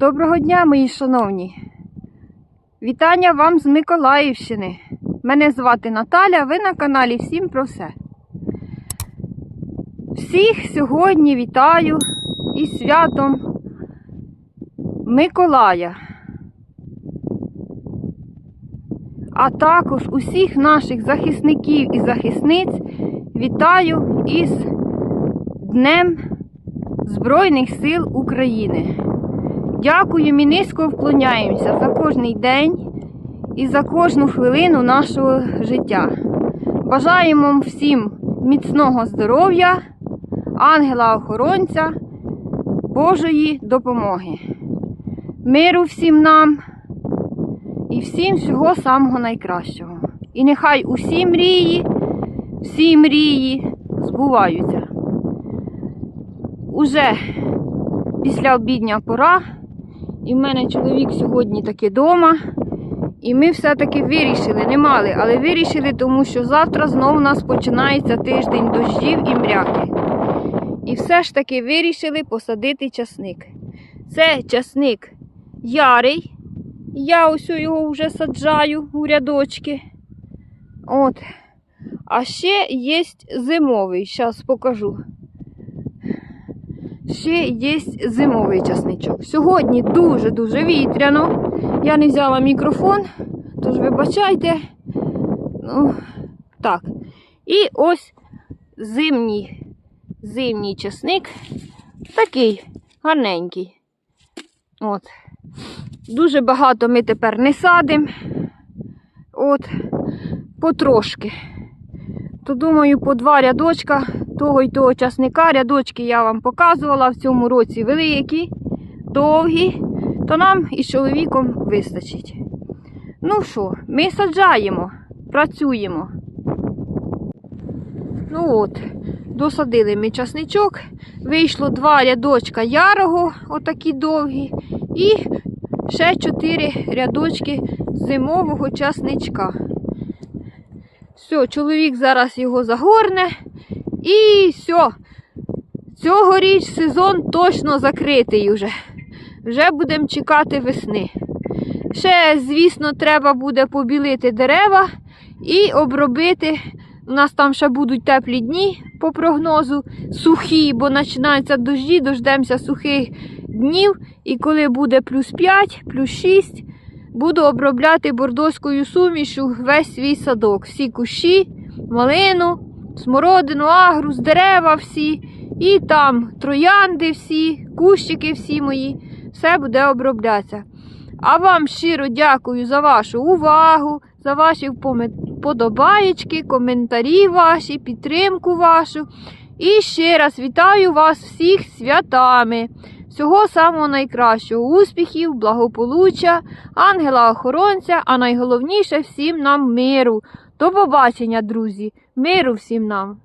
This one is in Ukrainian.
Доброго дня, мої шановні. Вітання вам з Миколаївщини. Мене звати Наталя, ви на каналі Всім про все. Всіх сьогодні вітаю із святом Миколая. А також усіх наших захисників і захисниць вітаю із Днем Збройних сил України. Дякую, ми низько вклоняємося за кожний день і за кожну хвилину нашого життя. Бажаємо всім міцного здоров'я, ангела-охоронця, Божої допомоги, миру всім нам і всім всього самого найкращого. І нехай усі мрії, всі мрії збуваються. Уже після обідня пора. І в мене чоловік сьогодні таки вдома. І ми все-таки вирішили, не мали, але вирішили, тому що завтра знову у нас починається тиждень дощів і мряки. І все ж таки вирішили посадити часник. Це часник ярий. Я ось його вже саджаю у рядочки. От. А ще є зимовий, зараз покажу ще є зимовий часничок. Сьогодні дуже-дуже вітряно. Я не взяла мікрофон, тож вибачайте. Ну, так. І ось зимній, зимній часник. Такий гарненький. От. Дуже багато ми тепер не садимо. От, потрошки. То думаю, по два рядочка того й того часника. Рядочки я вам показувала в цьому році великі, довгі, то нам із чоловіком вистачить. Ну що, ми саджаємо, працюємо. Ну от, досадили ми часничок. Вийшло два рядочка ярого, отакі довгі, і ще чотири рядочки зимового часничка. Все, чоловік зараз його загорне. І все. Цьогоріч сезон точно закритий уже. Вже будемо чекати весни. Ще, звісно, треба буде побілити дерева і обробити. У нас там ще будуть теплі дні по прогнозу, сухі, бо починаються дожді, дождемося сухих днів. І коли буде плюс 5, плюс 6, буду обробляти бордоською сумішю весь свій садок. Всі кущі, малину смородину, агрус, дерева всі, і там троянди всі, кущики всі мої, все буде оброблятися. А вам щиро дякую за вашу увагу, за ваші вподобаєчки, коментарі ваші, підтримку вашу. І ще раз вітаю вас всіх святами. Всього самого найкращого, успіхів, благополуччя, ангела-охоронця, а найголовніше всім нам миру. До побачення, друзі! Миру всім нам!